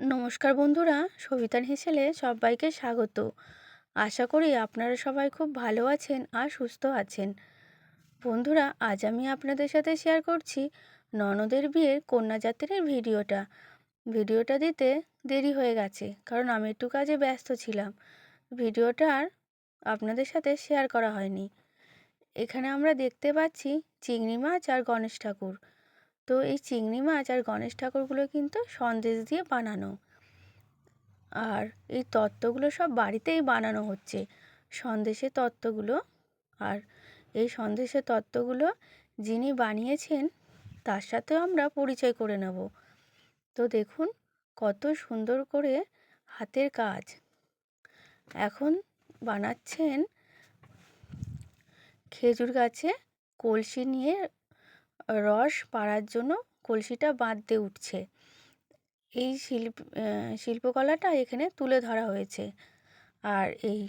নমস্কার বন্ধুরা, সবিতার হেসেলে সবাইকে স্বাগত। আশা করি আপনারা সবাই খুব ভালো আছেন আর সুস্থ আছেন। বন্ধুরা, আজ আমি আপনাদের সাথে শেয়ার করছি ননদের বিয়ের কন্যাযাত্রার ভিডিওটা। ভিডিওটা দিতে দেরি হয়ে গেছে, কারণ আমি একটু কাজে ব্যস্ত ছিলাম। ভিডিওটা আর আপনাদের সাথে শেয়ার করা হয়নি। এখানে আমরা দেখতে পাচ্ছি চিংড়ি মাছ আর গণেশ ঠাকুর। তো এই চিংড়ি মাছ আর গণেশ ঠাকুরগুলো কিন্তু সন্দেশ দিয়ে বানানো। আর এই তত্ত্বগুলো সব বাড়িতেই বানানো হচ্ছে। সন্দেশের তত্ত্বগুলো আর এই সন্দেশের তত্ত্বগুলো যিনি বানিয়েছেন, তার সাথেও আমরা পরিচয় করে নেব। তো দেখুন কত সুন্দর করে হাতের কাজ। এখন বানাচ্ছেন খেজুর গাছে কলসি নিয়ে রস পাড়ার জন্য কলসিটা বাঁধতে উঠছে। এই শিল্প শিল্পকলাটা এখানে তুলে ধরা হয়েছে। আর এই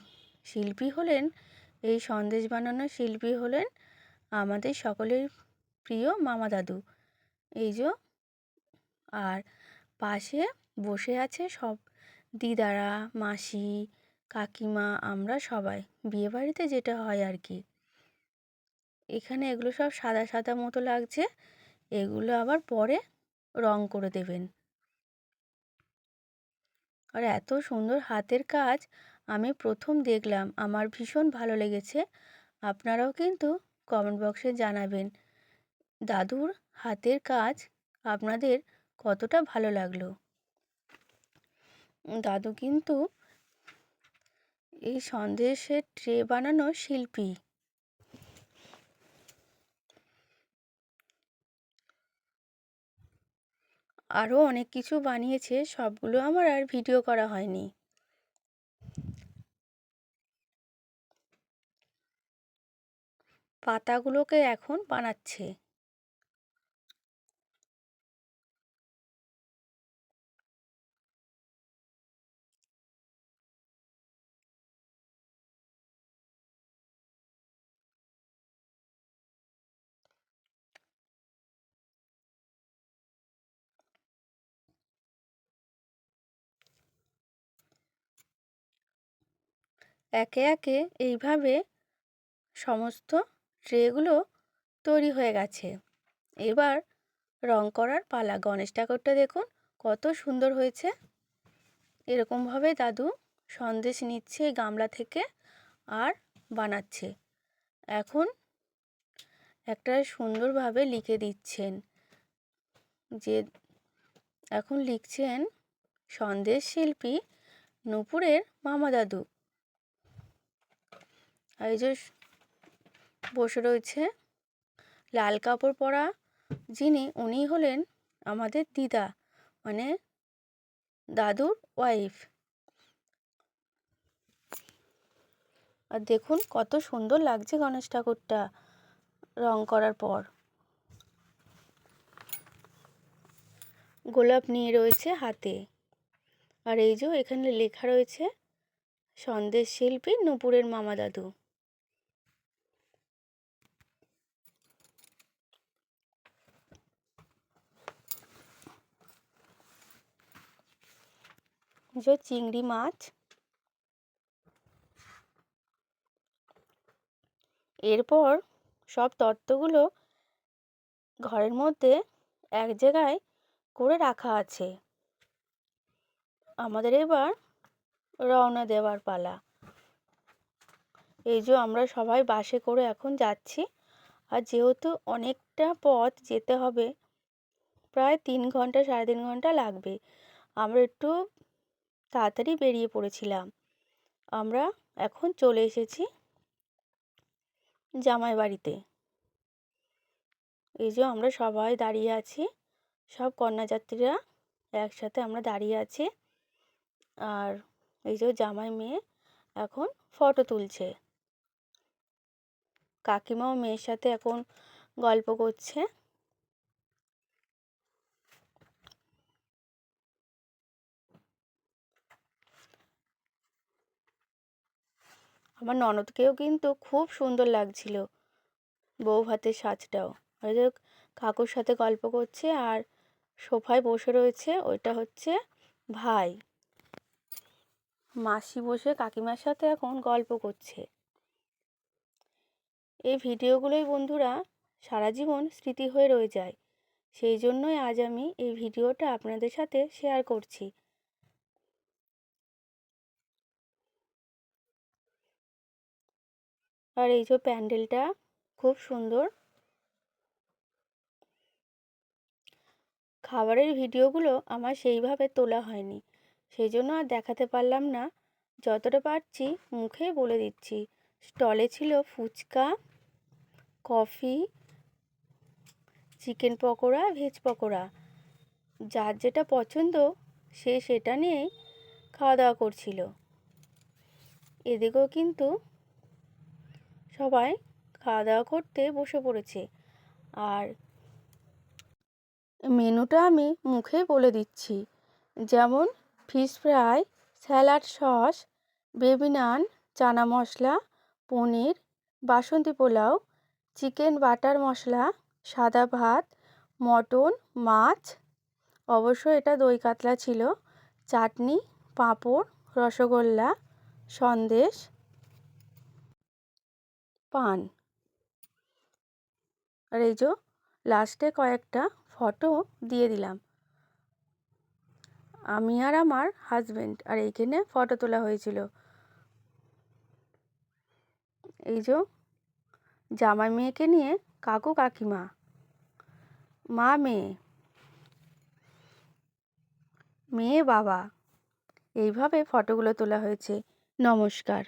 শিল্পী হলেন, এই সন্দেশ বানানোর শিল্পী হলেন আমাদের সকলের প্রিয় মামা দাদু। এই যে, আর পাশে বসে আছে সব দিদারা, মাসি, কাকিমা, আমরা সবাই। বিয়েবাড়িতে যেটা হয় আর কি। এখানে এগুলো সব সাদা সাদা মতো লাগছে। এগুলো আবার পরে রং করে দেবেন। আর এত সুন্দর হাতের কাজ আমি প্রথম দেখলাম। আমার ভীষণ ভালো লেগেছে। আপনারাও কিন্তু কমেন্ট বক্সে জানাবেন, দাদুর হাতের কাজ আপনাদের কতটা ভালো লাগল? দাদু কিন্তু এই সন্দেশের ট্রে বানানো শিল্পী। আরও অনেক কিছু বানিয়েছে সবগুলো আমার আর ভিডিও করা হয়নি। পাতাগুলোকে এখন বানাচ্ছে। একে একে এইভাবে সমস্ত ট্রেগুলো তৈরি হয়ে গেছে। এবার রং করার পালা, গণেশ ঠাকুরটা দেখুন কত সুন্দর হয়েছে। এরকমভাবে দাদু সন্দেশ নিচ্ছে গামলা থেকে আর বানাচ্ছে। এখন একটা সুন্দরভাবে লিখে দিচ্ছেন যে, এখন লিখছেন, সন্দেশ শিল্পী নূপুরের মামা দাদু। এই যে বসে রয়েছে লাল কাপড় পরা যিনি উনি হলেন আমাদের দিদা মানে দাদুর ওয়াইফ আর দেখুন কত সুন্দর লাগছে গণেশ ঠাকুরটা রং করার পর। গোলাপ নিয়ে রয়েছে হাতে। আর এই যে এখানে লেখা রয়েছে সন্দেশ শিল্পী নুপুরের মামা দাদু। যে চিংড়ি মাছ। এরপর সব তত্ত্বগুলো ঘরের মধ্যে এক জায়গায় করে রাখা আছে। আমাদের এবার রওনা দেওয়ার পালা। এই যে আমরা সবাই বাসে করে এখন যাচ্ছি, আর যেহেতু অনেকটা পথ যেতে হবে, প্রায় তিন ঘণ্টা, সাড়ে তিন ঘণ্টা লাগবে। আমরা একটু তাড়াতাড়ি বেরিয়ে পড়েছিলাম। আমরা এখন চলে এসেছি জামাই বাড়িতে এই যে আমরা সবাই দাঁড়িয়ে আছি, সব কন্যাযাত্রীরা একসাথে আমরা দাঁড়িয়ে আছি। আর এই যে জামাই মেয়ে এখন ফটো তুলছে। কাকিমাও মেয়ের সাথে এখন গল্প করছে। আমার ননদকেও কিন্তু খুব সুন্দর লাগছিল। বউ ভাতের সাজটাও কাকুর সাথে গল্প করছে আর সোফায় বসে রয়েছে ওইটা হচ্ছে ভাই। মাসি বসে কাকিমার সাথে এখন গল্প করছে। এই ভিডিওগুলোই বন্ধুরা সারা জীবন স্মৃতি হয়ে রয়ে যায়। সেই জন্যই আজ আমি এই ভিডিওটা আপনাদের সাথে শেয়ার করছি। আর এই যে প্যান্ডেলটা খুব সুন্দর। খাবারের ভিডিওগুলো আমার সেইভাবে তোলা হয়নি। সেই জন্য আর দেখাতে পারলাম না। যতটা পারছি মুখে বলে দিচ্ছি। স্টলে ছিল fuchka, coffee, chicken pakora, veg pakora. যার যেটা পছন্দ সে সেটা নিয়েই খাওয়া দাওয়া করছিল। এদিকেও কিন্তু সবাই খাওয়া দাওয়া করতে বসে পড়েছে। আর মেনুটা আমি মুখে বলে দিচ্ছি। যেমন fish fry salad sauce baby naan chana masala, paneer, basanti pulao chicken butter masala, সাদা ভাত, মটন, মাছ, অবশ্য এটা দই কাতলা ছিল, চাটনি, পাঁপড়, রসগোল্লা, সন্দেশ পান। আর এই যে লাস্টে কয়েকটা ফটো দিয়ে দিলাম। আমি আর আমার হাজব্যান্ড আর এইখানে ফটো তোলা হয়েছিল। এই যে, জামাই মেয়েকে নিয়ে কাকু কাকিমা, মা মেয়ে মেয়ে বাবা, এইভাবে ফটোগুলো তোলা হয়েছে। নমস্কার।